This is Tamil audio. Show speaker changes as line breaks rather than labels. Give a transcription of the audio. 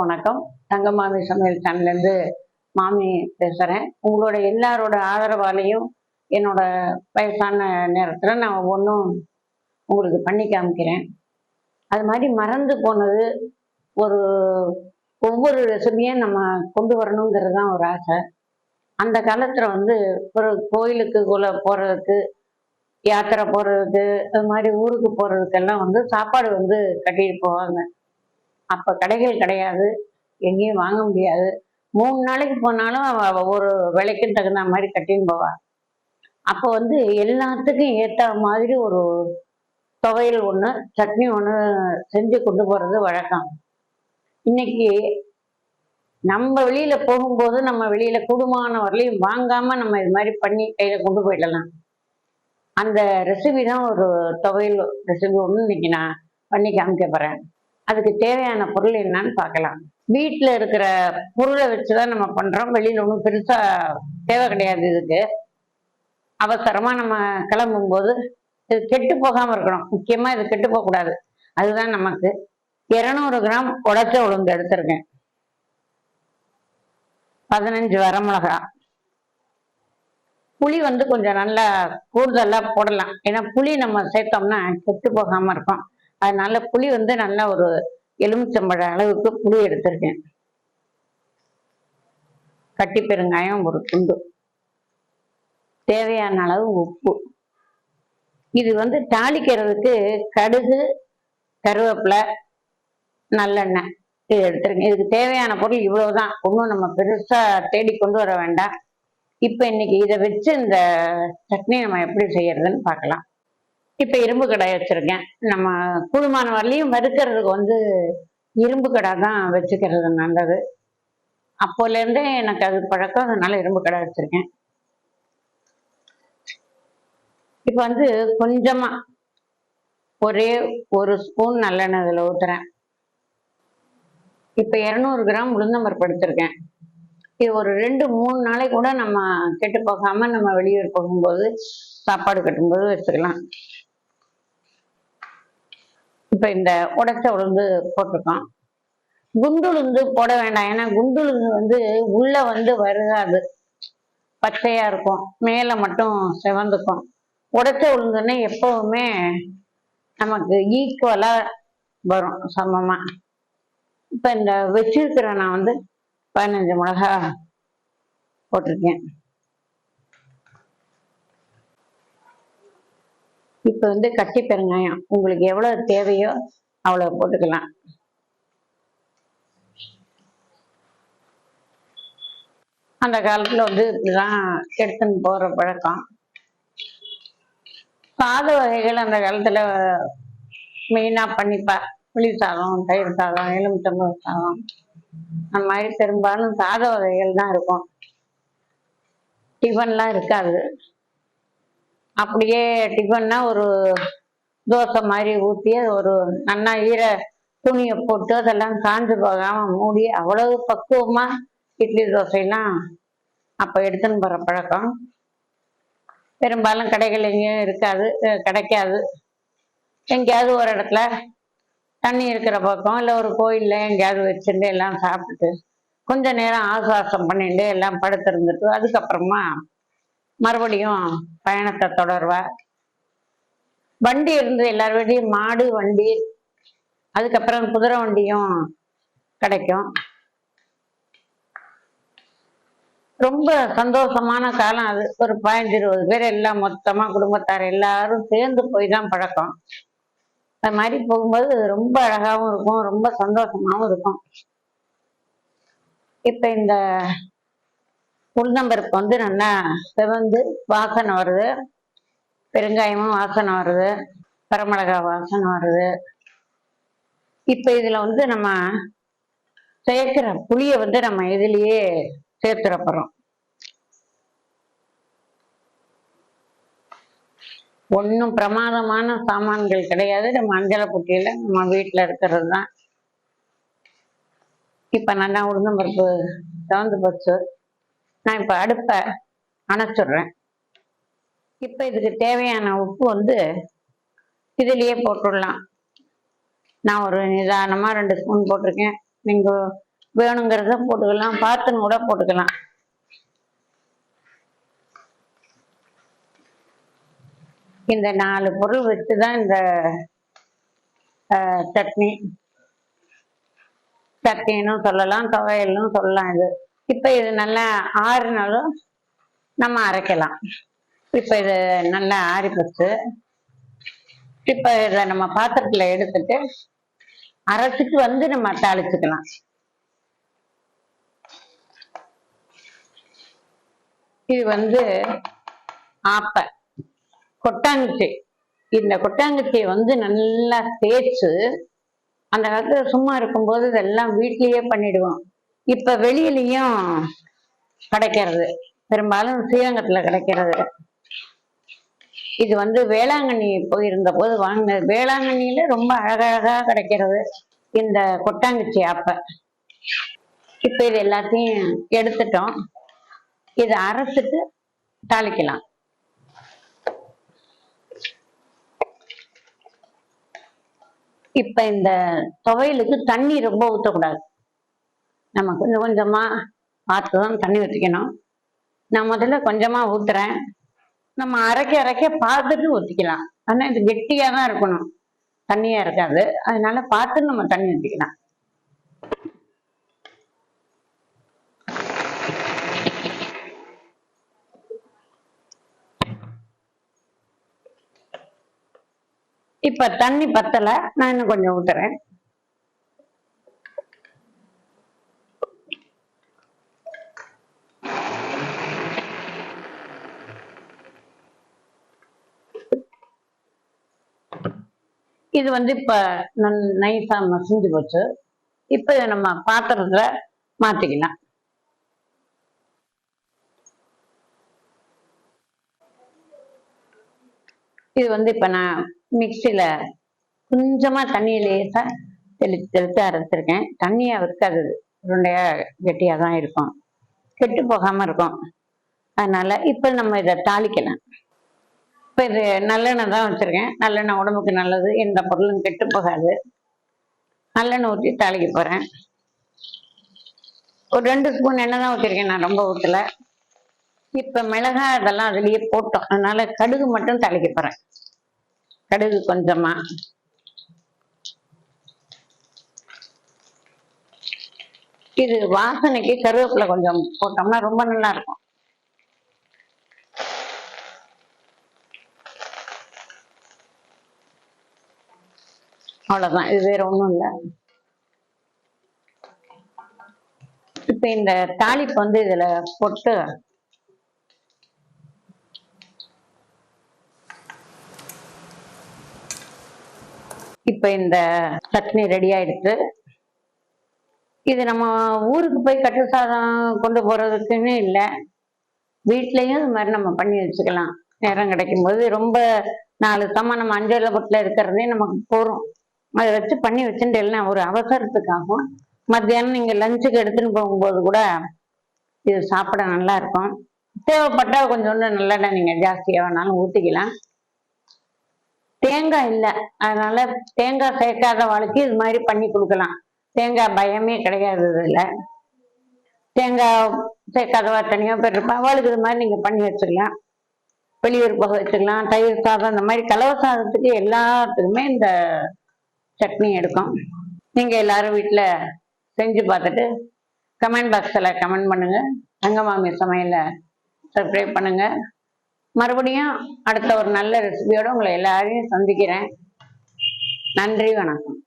எல்லாருக்கும் வணக்கம். தங்கமாமி சமையல் சேனல்லேருந்து மாமி பேசுகிறேன் உங்களோட எல்லாரோட ஆதரவாலையும் என்னோட வயசான நேரத்தில் நான் ஒன்றும் உங்களுக்கு பண்ணி காமிக்கிறேன். அது மாதிரி மறந்து போனது ஒரு ஒவ்வொரு ரெசிபியும் நம்ம கொண்டு வரணுங்கிறது தான் ஒரு ஆசை. அந்த காலத்தில் வந்து ஒரு கோயிலுக்கு குல போகிறதுக்கு யாத்திரை போகிறதுக்கு அது மாதிரி ஊருக்கு போகிறதுக்கெல்லாம் வந்து சாப்பாடு வந்து கட்டிட்டு போவாங்க. அப்போ கடைகள் கிடையாது. எங்கேயும் வாங்க முடியாது. மூணு நாளைக்கு போனாலும் அவ ஒரு விலைக்கும் தகுந்த மாதிரி கட்டின்னு போவா. அப்போ வந்து எல்லாத்துக்கும் ஏற்ற மாதிரி ஒரு துவையல் ஒன்று சட்னி ஒன்று செஞ்சு கொண்டு போகிறது வழக்கம். இன்னைக்கு நம்ம வெளியில போகும்போது நம்ம வெளியில கூடுமான வரலையும் வாங்காம நம்ம இது மாதிரி பண்ணி கையில கொண்டு போயிடலாம். அந்த ரெசிபி தான் ஒரு துவையல் ரெசிபி ஒன்று இன்னைக்கு நான் பண்ணி காமிக்க போறேன். அதுக்கு தேவையான பொருள் என்னன்னு பார்க்கலாம். வீட்டில் இருக்கிற பொருளை வச்சு தான் நம்ம பண்றோம். வெளியில் ஒன்றும் பெருசா தேவை கிடையாது இதுக்கு. அவசரமா நம்ம கிளம்பும்போது இது கெட்டு போகாம இருக்கணும். முக்கியமா இது கெட்டு போக கூடாது அதுதான் நமக்கு. இருநூறு கிராம் உடச்ச உளுந்து எடுத்திருக்கேன். பதினஞ்சு வரமிளகா புளி வந்து கொஞ்சம் நல்லா கூடுதலாக போடலாம். ஏன்னா புளி நம்ம சேர்த்தோம்னா கெட்டு போகாமல் இருக்கும். அதனால புளி வந்து நல்லா ஒரு எலுமிச்சம்பழ அளவுக்கு புளி எடுத்திருக்கேன். கட்டி பெருங்காயம் ஒரு துண்டு. தேவையான அளவு உப்பு. இது வந்து தாளிக்கிறதுக்கு கடுகு கருவேப்பிலை நல்லெண்ணெய் இது எடுத்துருங்க இதுக்கு தேவையான பொருள் இவ்வளவுதான். ஒன்றும் நம்ம பெருசா தேடி கொண்டு வர வேண்டாம். இப்போ இன்னைக்கு இதை வச்சு இந்த சட்னி நம்ம எப்படி செய்யறதுன்னு பார்க்கலாம். இப்போ இரும்பு கடை வச்சிருக்கேன். நம்ம கூடுமான வரலையும் வறுக்கிறதுக்கு வந்து இரும்பு கடை தான் வச்சுக்கிறது நல்லது. அப்போலேருந்தே எனக்கு அது பழக்கம் அதனால இரும்பு கடை வச்சுருக்கேன். இப்போ வந்து கொஞ்சமாக ஒரே ஒரு ஸ்பூன் நல்லெண்ணெய் இதில் ஊற்றுறேன் இப்போ இரநூறு கிராம் உளுந்தம்பருப்பு எடுத்திருக்கேன். இது ஒரு ரெண்டு மூணு நாளைக்கு கூட நம்ம கெட்டு போகாமல் நம்ம வெளியூர் போகும்போது சாப்பாடு கட்டும்போது வச்சுக்கலாம். இப்போ இந்த உடைச்ச உளுந்து போட்டிருக்கோம். குண்டுளுந்து போட வேண்டாம். ஏன்னா குண்டுளுந்து வந்து உள்ள வந்து வருகாது. பச்சையா இருக்கும். மேலே மட்டும் செவந்துக்கும். உடைச்ச உளுந்துன்னு எப்பவுமே நமக்கு ஈக்குவலா வரும் சமமா. இப்போ இந்த வச்சிருக்கிற நான் வந்து பதினஞ்சு மிளகா போட்டிருக்கேன். இப்ப வந்து கட்டி பெருங்காயம் உங்களுக்கு எவ்வளவு தேவையோ அவ்வளவு போட்டுக்கலாம். அந்த காலத்துல வந்து இப்படிதான் எடுத்துன்னு போற பழக்கம். சாத வகைகள் அந்த காலத்துல மெயினா பண்ணிப்பா. புளி சாதம் தயிர் சாதம் எலுமிச்சம்பழம் சாதம். அந்த மாதிரி பெரும்பாலும் சாத வகைகள் தான் இருக்கும். டிஃபன்லாம் இருக்காது. அப்படியே டிஃபன்னா ஒரு தோசை மாதிரி ஊற்றி ஒரு நல்லா ஈர துணியை போட்டு அதெல்லாம் காஞ்சு போகாம மூடி அவ்வளவு பக்குவமா இட்லி தோசைலாம் அப்போ எடுத்துன்னு போகிற பழக்கம். பெரும்பாலும் கடைகள் எங்கேயும் இருக்காது கிடைக்காது. எங்கேயாவது ஒரு இடத்துல தண்ணி இருக்கிற பக்கம் இல்லை ஒரு கோயில்ல எங்கேயாவது வச்சுட்டு எல்லாம் சாப்பிட்டுட்டு கொஞ்ச நேரம் ஆசுவாசம் பண்ணிட்டு எல்லாம் படுத்திருந்துட்டு அதுக்கப்புறமா மறுபடியும் பயணத்தை தொடர்வா. வண்டி இருந்து எல்லார் வீட்டையும் மாடு வண்டி அதுக்கப்புறம் குதிரை வண்டியும் கிடைக்கும். ரொம்ப சந்தோஷமான காலம் அது. ஒரு பதினஞ்சு இருபது பேர் எல்லாம் மொத்தமா குடும்பத்தார் எல்லாரும் சேர்ந்து போய் தான் பழக்கம். அது மாதிரி போகும்போது ரொம்ப அழகாவும் இருக்கும் ரொம்ப சந்தோஷமாவும் இருக்கும். இப்ப இந்த உளுந்தம்பருப்பு வந்து நல்லா செவந்து வாசனை வருது. பெருங்காயமும் வாசனை வருது. வரமிளகா வாசனை வருது. இப்போ இதில் வந்து நம்ம சேர்க்கிற புளியை வந்து நம்ம இதுலேயே சேர்த்துற ஒன்றும் பிரமாதமான சாமான்கள் கிடையாது. நம்ம அஞ்சலை புட்டியில் நம்ம வீட்டில் இருக்கிறது தான் இப்போ நல்லா உளுந்தம்பருப்பு தவந்து போச்சு நான் இப்போ அடுப்பை அணைச்சிடுறேன். இப்போ இதுக்கு தேவையான உப்பு வந்து இதுலேயே போட்டுடலாம். நான் ஒரு நிதானமாக ரெண்டு ஸ்பூன் போட்டிருக்கேன். நீங்கள் வேணுங்கிறத போட்டுக்கலாம். பார்த்துன்னு கூட போட்டுக்கலாம். இந்த நாலு பொருள் வச்சு தான் இந்த சட்னி. சட்னின்னு சொல்லலாம் துவையல்னு சொல்லலாம் இது. இப்போ இது நல்லா ஆறுனாலும் நம்ம அரைக்கலாம். இப்போ இது நல்லா ஆறி போச்சு. இப்போ இதை நம்ம பாத்திரத்துல எடுத்துட்டு அரைச்சிட்டு வந்து நம்ம தாளிச்சுக்கலாம். இது வந்து ஆப்ப. கொட்டாங்குச்சி. இந்த கொட்டாங்குச்சியை வந்து நல்லா தேய்ச்சு அந்த காலத்துல சும்மா இருக்கும்போது இதெல்லாம் வீட்லயே பண்ணிடுவோம். இப்ப வெளியிலயும் கிடைக்கிறது. பெரும்பாலும் ஸ்ரீரங்கத்துல கிடைக்கிறது. இது வந்து வேளாங்கண்ணி போயிருந்த போது வாங்கினது வேளாங்கண்ணியில ரொம்ப அழகழகா கிடைக்கிறது இந்த கொட்டாங்குச்சி ஆப்ப இப்ப இது எல்லாத்தையும் எடுத்துட்டோம். இதை அரைச்சிட்டு தாளிக்கலாம். இப்ப இந்த துவையலுக்கு தண்ணி ரொம்ப ஊற்றக்கூடாது நம்ம கொஞ்சம் கொஞ்சமா பார்த்து தான் தண்ணி ஊற்றிக்கணும் நான் முதல்ல கொஞ்சமா ஊத்துறேன். நம்ம அரைக்க அரைக்க பார்த்துட்டு ஊற்றிக்கலாம் ஆனால் இது கெட்டியாக தான் இருக்கணும். தண்ணியா இருக்காது. அதனால பார்த்து நம்ம தண்ணி ஊற்றிக்கலாம் இப்போ தண்ணி பத்தல. நான் இன்னும் கொஞ்சம் ஊத்துறேன். இது வந்து இப்ப நன்- நைஸா மசிஞ்சு போச்சு. இப்ப இதை நம்ம பாத்திரத்தில் மாத்திக்கலாம். இது வந்து இப்ப நான் மிக்சியில் கொஞ்சமா தண்ணி லேசா தெளித்து தெளித்து அரைச்சிருக்கேன். தண்ணியா இருக்காது. உருண்டையா கெட்டியாக தான் இருக்கும். கெட்டு போகாம இருக்கும். அதனால இப்ப நம்ம இதை தாளிக்கலாம். இப்போ இது நல்லெண்ணெய் தான் வச்சிருக்கேன். நல்லெண்ணெய் உடம்புக்கு நல்லது. எந்த பொருளும் கெட்டு போகாது. நல்லெண்ணெய் ஊற்றி தாளிக்க போகிறேன் ஒரு ரெண்டு ஸ்பூன் எண்ணெய் தான் ஊற்றிருக்கேன் நான் ரொம்ப ஊற்றல இப்போ மிளகாய் அதெல்லாம் அதுலேயே போட்டோம் அதனால கடுகு மட்டும் தாளிக்க போகிறேன் கடுகு கொஞ்சமாக இது வாசனைக்கு கருவேப்பிலை கொஞ்சம் போட்டோம்னா ரொம்ப நல்லா இருக்கும். அவ்வளவுதான். இது வேற ஒண்ணும் இல்லை. இப்ப இந்த தாளிப்பு வந்து இதுல போட்டு இப்ப இந்த சட்னி ரெடி ஆயிடுச்சு. இது நம்ம ஊருக்கு போய் கட்டு சாதம் கொண்டு போறதுக்குன்னு இல்லை. வீட்லயும் இது மாதிரி நம்ம பண்ணி வச்சுக்கலாம். நேரம் கிடைக்கும் போது ரொம்ப நாலு சம நம்ம அஞ்சலபுரத்துல இருக்கிறதே நமக்கு போறோம். அதை வச்சு பண்ணி வச்சுட்டு ஒரு அவசரத்துக்காகும் மத்தியானம் நீங்க லஞ்சுக்கு எடுத்துன்னு போகும்போது கூட இது சாப்பிட நல்லா இருக்கும். தேவைப்பட்டா கொஞ்சோண்டு நல்லெண்ணெய் நீங்க ஜாஸ்தியாக வேணாலும் ஊற்றிக்கலாம் தேங்காய் இல்லை. அதனால தேங்காய் சேர்க்காத வாழ்க்கை இது மாதிரி பண்ணி கொடுக்கலாம். தேங்காய் பயமே கிடையாது இதில். தேங்காய் சேர்க்காதவா தனியாக பேர் அவளுக்கு இது மாதிரி நீங்கள் பண்ணி வச்சுக்கலாம். வெளியூர் போக வச்சுக்கலாம். தயிர் சாதம் இந்த மாதிரி கலவை சாதத்துக்கு எல்லாத்துக்குமே இந்த சட்னி எடுக்கும். நீங்கள் எல்லாரும் வீட்டில் செஞ்சு பார்த்துட்டு கமெண்ட் பாக்ஸில் கமெண்ட் பண்ணுங்கள் தங்கமாமி சமையலை சப்ஸ்கிரைப் பண்ணுங்கள் மறுபடியும் அடுத்த ஒரு நல்ல ரெசிபியோடு உங்களை எல்லாரையும் சந்திக்கிறேன். நன்றி வணக்கம்.